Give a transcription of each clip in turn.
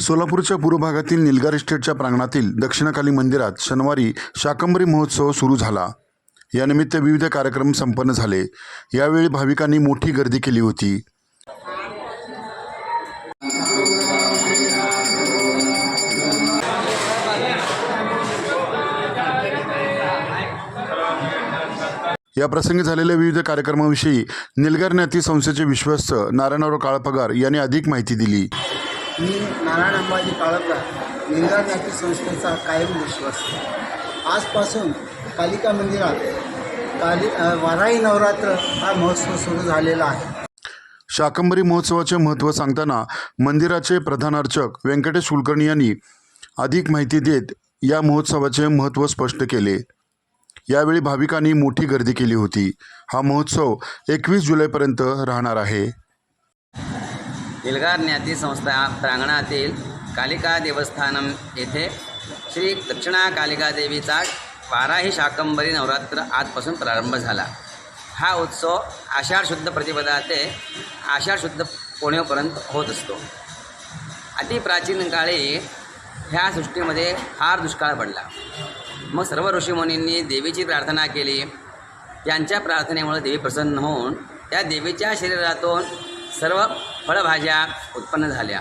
सोलापूरच्या पूर्व भागातील निलगार इस्टेटच्या प्रांगणातील दक्षिणकाली मंदिरात शनिवारी शाकंभरी महोत्सव सुरू झाला. यानिमित्त विविध कार्यक्रम संपन्न झाले. यावेळी भाविकांनी मोठी गर्दी केली होती. या प्रसंगी झालेल्या विविध कार्यक्रमाविषयी निलगार ज्ञाती संस्थेचे विश्वस्त नारायणराव काळपगार यांनी अधिक माहिती दिली. मी नारायण अंबाजी काळपकर निंदा ज्ञाती संस्थेचा कायम विश्वास. आजपासून कालिका मंदिरात काली वाराही नवरात्र हा महोत्सव सुरू झालेला आहे. शाकंभरी महोत्सवाचे महत्त्व सांगताना मंदिराचे प्रधानार्चक व्यंकटेश कुलकर्णी यांनी अधिक माहिती देत या महोत्सवाचे महत्त्व स्पष्ट केले. यावेळी भाविकांनी मोठी गर्दी केली होती. हा महोत्सव एकवीस जुलैपर्यंत राहणार आहे. एल्गार ज्ञाती संस्था प्रांगणातील कालिका देवस्थानम येथे श्री दक्षिणा कालिका देवीचा बाराही शाकंभरी नवरात्र आजपासून प्रारंभ झाला. हा उत्सव आषाढ शुद्ध प्रतिपदा ते आषाढ शुद्ध पौर्णिमेपर्यंत होत असतो. अतिप्राचीन काळी ह्या सृष्टीमध्ये फार दुष्काळ पडला. मग सर्व ऋषीमुनींनी देवीची प्रार्थना केली. त्यांच्या प्रार्थनेमुळे देवी प्रसन्न होऊन त्या देवीच्या शरीरातून सर्व फळभाज्या उत्पन्न झाल्या.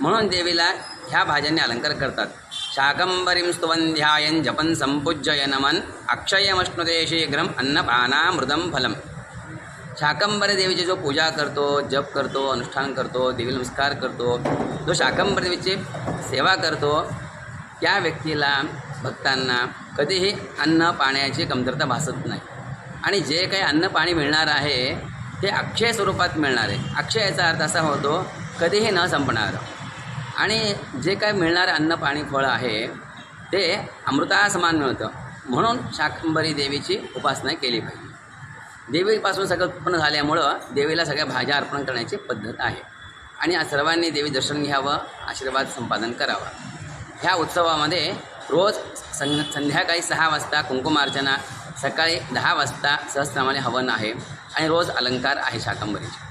म्हणून देवीला ह्या भाज्यांनी अलंकार करतात. शाकंबरीं स्तुवन ध्यायन जपन संपूज्य नमन अक्षयमश्नुते शीघ्रम अन्नपानामृतम फलम. शाकंबरी देवीची जो पूजा करतो जप करतो अनुष्ठान करतो देवी नमस्कार करतो जो शाकंबरी देवीची सेवा करतो त्या व्यक्तीला भक्तांना कधीही अन्न पाण्याची कमतरता भासत नाही. आणि जे काही अन्न पाणी मिळणार आहे ते अक्षय स्वरूपात मिळणार. आहे अक्षय याचा अर्थ असा होतो कधीही न संपणार. आणि जे काय मिळणारं अन्न पाणी फळ आहे ते अमृतासमान मिळतं. म्हणून शाकंभरी देवीची उपासना केली पाहिजे. देवीपासून सगळं उत्पन्न झाल्यामुळं देवीला सगळ्या भाज्या अर्पण करण्याची पद्धत आहे. आणि आज सर्वांनी देवी दर्शन घ्यावं आशीर्वाद संपादन करावं. ह्या उत्सवामध्ये रोज सं संध्याकाळी सहा वाजता कुंकुमार्चना सकाळी दहा वाजता सहस्रामाने हवन आहे आणि रोज अलंकार आहे शाकंभरीचे.